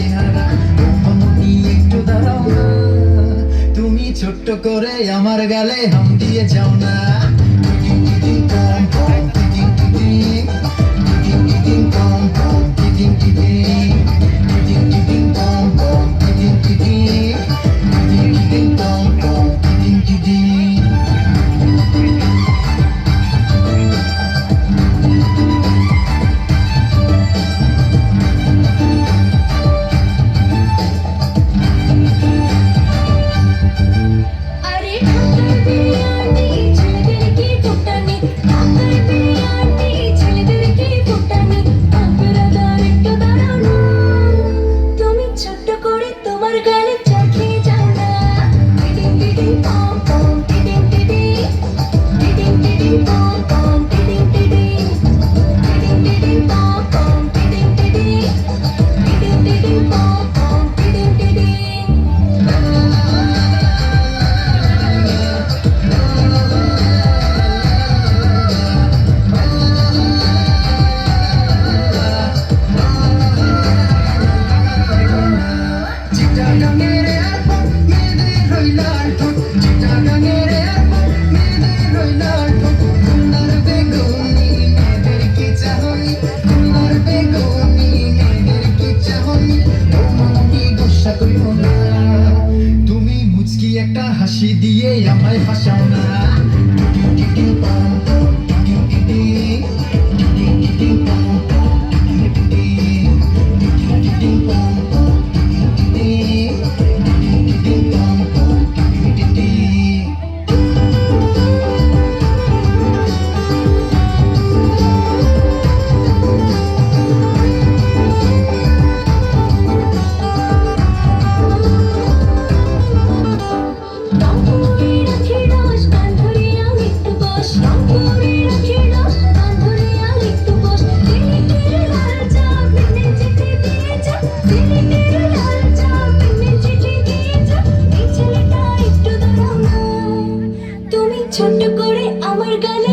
চেহারা মনি একটু দাঁড়াও না তুমি ছোট্ট করে আমার গালে হাম দিয়ে যাও না। I have shown ছোট্ট করে আমার গালে